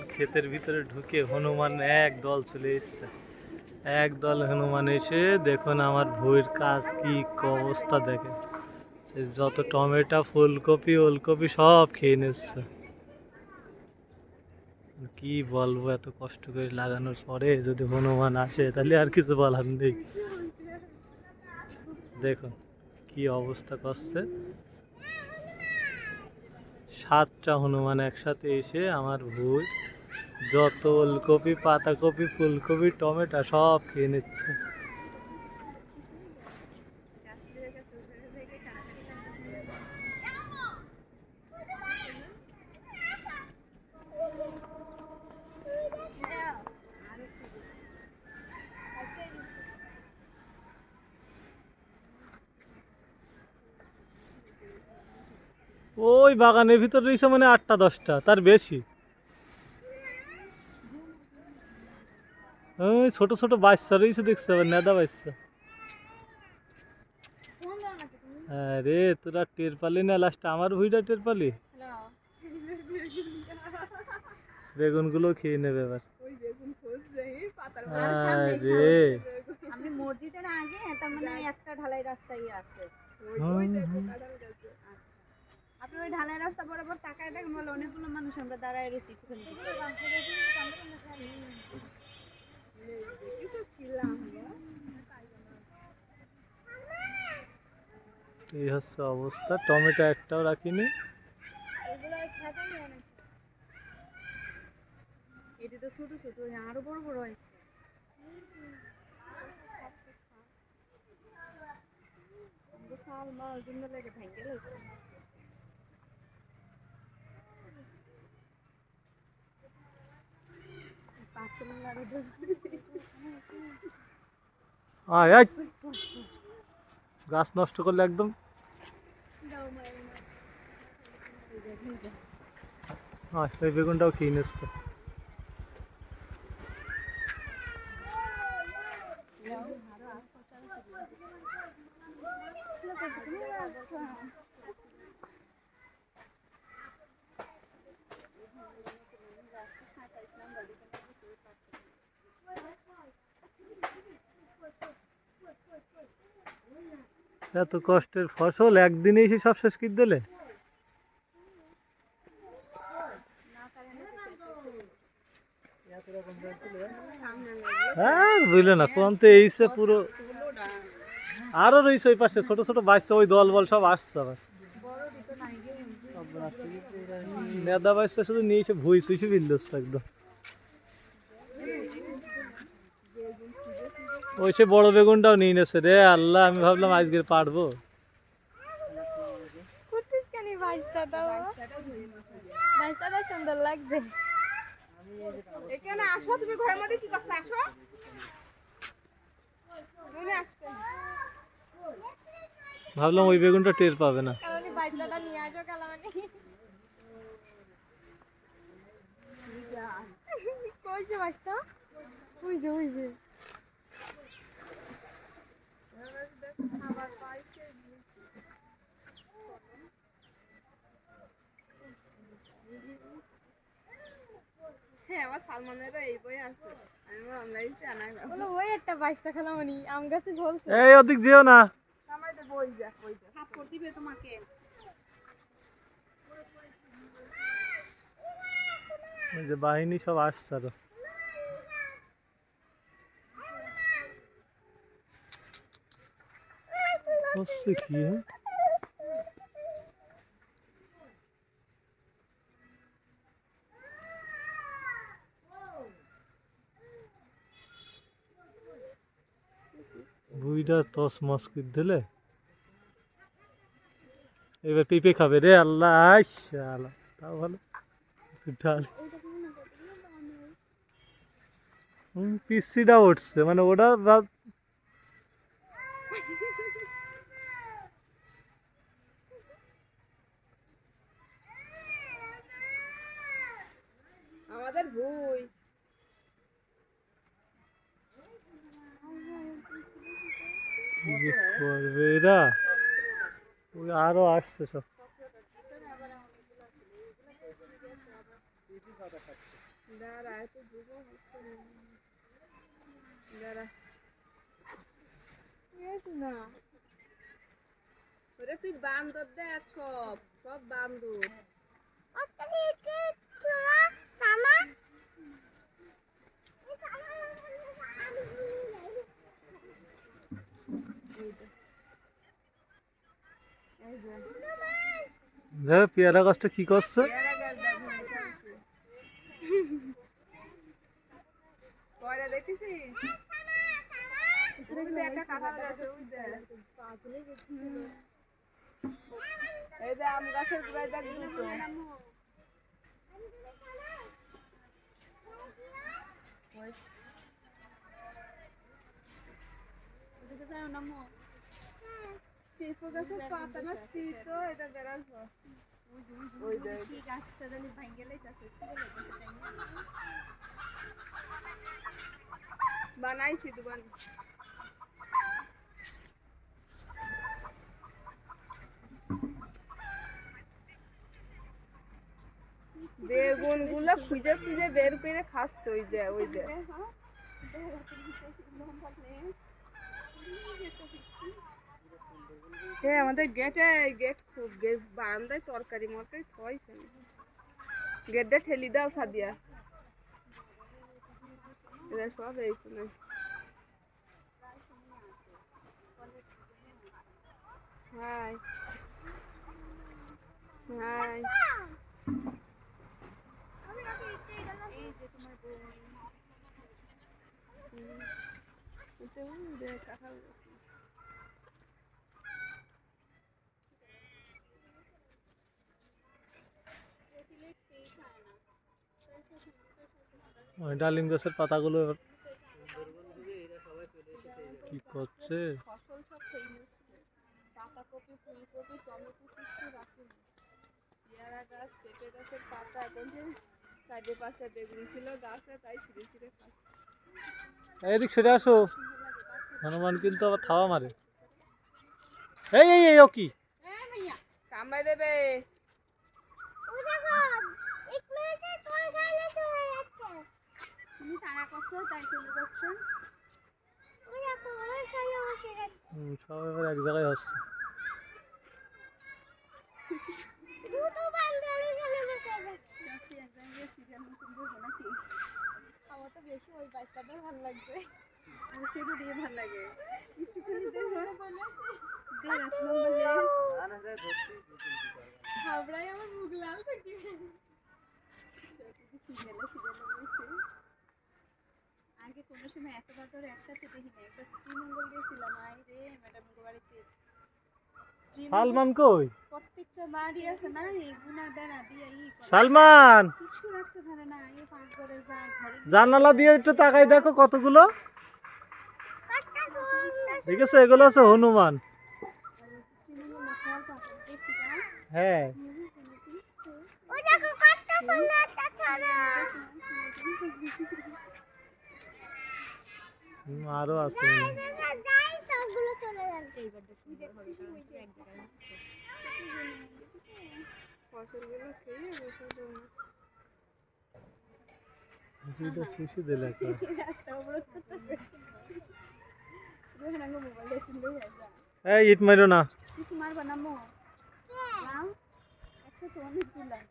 আমার ক্ষেতের ভিতরে ঢুকে হনুমান এক দল চলে এসছে। এক দল হনুমান এসে দেখুন আমার ভুঁইয়ের কাজ কি অবস্থা দেখে সে যত টমেটো, ফুলকপি, ওলকপি সব খেয়ে নিচ্ছে। কি বলব, এত কষ্ট করে লাগানোর পরে যদি হনুমান আসে, তাহলে আর কিছু বলার নেই। দেখুন কি অবস্থা করছে। সাতটা হনুমান একসাথে এসে আমার ভুল যত ওলকপি পাতাকপি ফুলকপি টমেটো সব খেয়ে নিচ্ছে। ওই বাগানের ভিতর রয়েছে মানে আটটা, দশটা, তার বেশি। ওই ছোট ছোট বাচ্চা রয়েছে, দেখছে? আবার নেদা বাচ্চা। আরে, তোরা টের পালি না? লাস্টে আমার ভুইটা টের পালি? বেগুনগুলো খেয়ে নেবে এবার। আরে। আপনি মসজিদের আগে তার মানে একটা ঢালাই রাস্তাই আছে। আপনি ওই ঢালাই রাস্তা বরাবর তাকায় দেখেন, বলে অনেকগুলো মানুষ আমরা দাঁড়ায় রয়েছি একটুখানি এই হচ্ছে অবস্থা। টমেটো একটাও রাখিনি। এটি তো ছোট ছোট আরও বড় বড় হয়েছে। আয় আয়। গাছ নষ্ট করলে একদম ওই বেগুনটাও খেয়ে নিচ্ছে এত কষ্টের ফসল একদিনে এসে সব শেষ করে দিলে। হ্যাঁ বুঝলে না, কোন তো এইসে পুরো আরও রয়েছে ওই পাশে, ছোট ছোট বাচ্চা, ওই দল বল সব আসছে আবার। নেদা বাচ্চা শুধু নিয়ে এসে ভুই সুইসে বিলদোস একদম। ওই সে বড় বেগুনটাও নিয়ে নেছে রে আল্লাহ আমি ভাবলাম আজকে পারব। সুন্দর লাগছে। এখানে আসো তুমি ঘরের মধ্যে কি করছ? আসো। ভাবলাম ওই বেগুনটা টের পাবে না। কারণ ভাইস্তাটা নিয়ে আসো কালামানি কইছে। হ্যাঁ আমার সালমানের এই বই আছে। আমি অনলাইন জানা বলো ওই একটা আম। গাছে ঝলছে। এই ওদিক যেও না। আমার তো বই যা বই যা থাপ্পড় দিবে তোমাকে। ওই যে বাহিনী সব আসছে আরও। হচ্ছে কি? বুইটা তস মস দিলে? এবার পেঁপে খাবে রে আল্লাহ আল্লাহ তাও ভালো। ডাল। পিসিটা উঠছে মানে ওটা বা- আমাদের বই কি যে করবে এরা ওই আরও আসছে সব। তুই বান্দর দেখ সব সব বান্দর। দেখ পেয়ারা গাছটা কি করছে? পরে দেখেছিস গাছের পাতা না চিতো এটা ওই বানাইছি দোকান। বেগুনগুলো খুঁজে খুঁজে বের করে খাচ্ছে ওই যে ওই যে। এ, আমাদের গেটে গেট খুব গেট বারান্দায় তরকারি, মরকারি থইছে। গেটটা ঠেলি দাও, সাদিয়া। এরা সব এই শুনে। হাই। হাই। কাঁঠাল ওই ডালিম গাছের পাতাগুলো কি করছে? ফুলকপি পেয়ারা গাছ গাছের ছিল তাই ছিঁড়ে ছিঁড়ে এদিক সরে আসো। হনুমান কিন্তু আবার থাওয়া মারে। এই এই এই, ও কি? কামড়াই দেবে। তুমি তারা করছ তাই চলে যাচ্ছে। সব এবার এক জায়গায় হচ্ছে আমার তো বেশি ওই বাচ্চাটাই ভালো লাগবে। সেটা দিয়ে ভালো লাগে। একটুখানি দেখো। হাবড়াই আমার মুখ লাল থাকে একসাথে দেখি না একবার শ্রীমঙ্গল গেছিলাম আই রে ম্যাডাম বাড়িতে। সালমান কই? প্রত্যেকটা বাড়ি আছে। না এই গুনার বেড়া দিয়ে ই সালমান! কিচ্ছু রাখতে পারে না এই পাঁচ ঘরে যায় ঘরে জানালা দিয়ে একটু তাকাই দেখো কতগুলো। ঠিক আছে এগুলো আছে হনুমান। হ্যাঁ আরও আছে মনে হয়। ফসলগুলো খেয়ে বসে জন্য দুইটা শিশু দিলে একটা। রাস্তা অবরোধ করতেছে রোহানাঙ্গ মোবাইলে শুনলেই হয় যা এই ইট মারো না। কিছু মারবা না মো নাও একসাথে অনেক দিলাম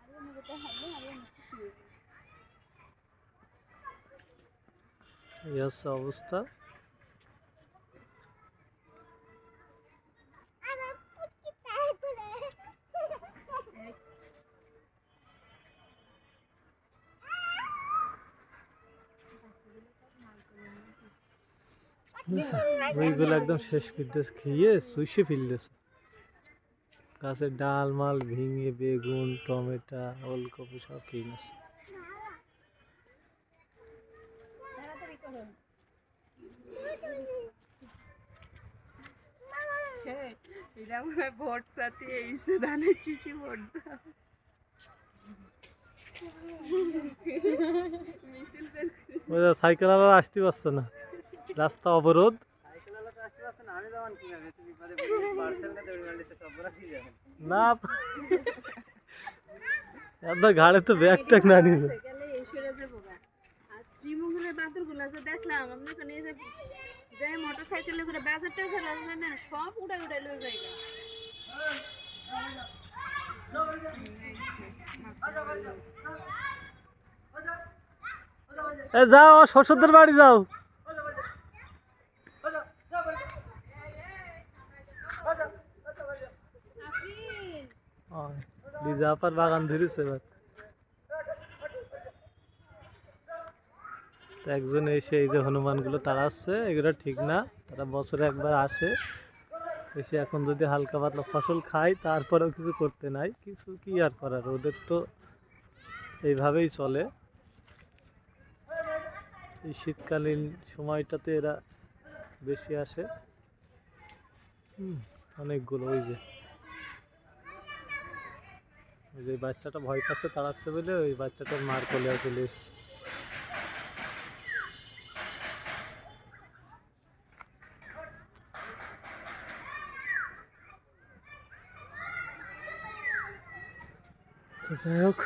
আরে আমি যেটা হবে আরে আমি খুশি হয়ে যাব। এই হচ্ছে অবস্থা ওইগুলো একদম শেষ করতেছে খেয়ে শুষে ফেলতেছে। গাছের ডাল মাল ভেঙে বেগুন টমেটো ওলকপি সব খেয়ে নিচ্ছে। এইসে ধানের চিঠি ভোট দাও মিছিল বের করে- ওই সাইকেল আলা আসতে পারছে না। রাস্তা অবরোধ। না ঘাড়ে তো ব্যাগ ট্যাগ না নিয়ে। গেলে এগুলো যে দেখলাম আপনি ওখানে যে যে মোটর সাইকেলে করে বাজার টাজার আছে না সব উড়াই উড়াই লয়ে যায়। এ যাও শ্বশুরদের বাড়ি যাও। লিজা আপার বাগান ধরেছে এবার। একজন এসে এই যে হনুমানগুলো তাড়াচ্ছে, এগুলো ঠিক না। তারা বছরে একবার আসে, এসে এখন যদি হালকা পাতলা ফসল খায়, তারপরেও কিছু করতে নাই। কিছু কি আর করার? ওদের তো এইভাবেই চলে। এই শীতকালীন সময়টাতে এরা বেশি আসে। অনেকগুলো ওই যে। ওই যে বাচ্চাটা ভয় পাচ্ছে, তাড়াচ্ছে বলে ওই বাচ্চাটার মার কোলে চলে এসছে। তো যাই হোক,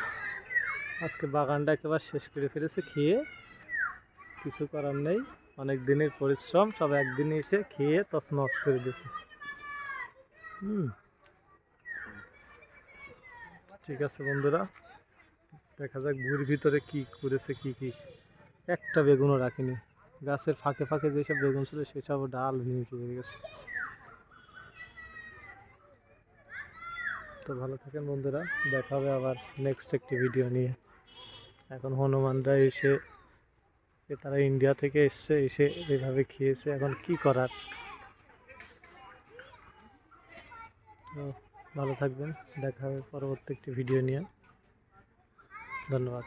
আজকে বাগানটা একেবারে শেষ করে ফেলেছে, খেয়ে কিছু করার নেই। অনেক দিনের পরিশ্রম, সব একদিনে এসে খেয়ে তছনছ করে দিয়েছে। ঠিক আছে বন্ধুরা, দেখা যাক ভুঁড়ির ভিতরে কি করেছে, কি কি। একটা বেগুনও রাখিনি। গাছের ফাঁকে ফাঁকে যেসব বেগুন ছিল, সেসব ডাল ভেঙে গেছে। তো ভালো থাকেন বন্ধুরা, দেখা হবে আবার নেক্সট একটি ভিডিও নিয়ে। এখন হনুমানরা এসে তারা ইন্ডিয়া থেকে এসছে, এসে এভাবে খেয়েছে, এখন কি করার? ভালো থাকবেন, দেখা হবে পরবর্তী একটি ভিডিও নিয়ে। ধন্যবাদ।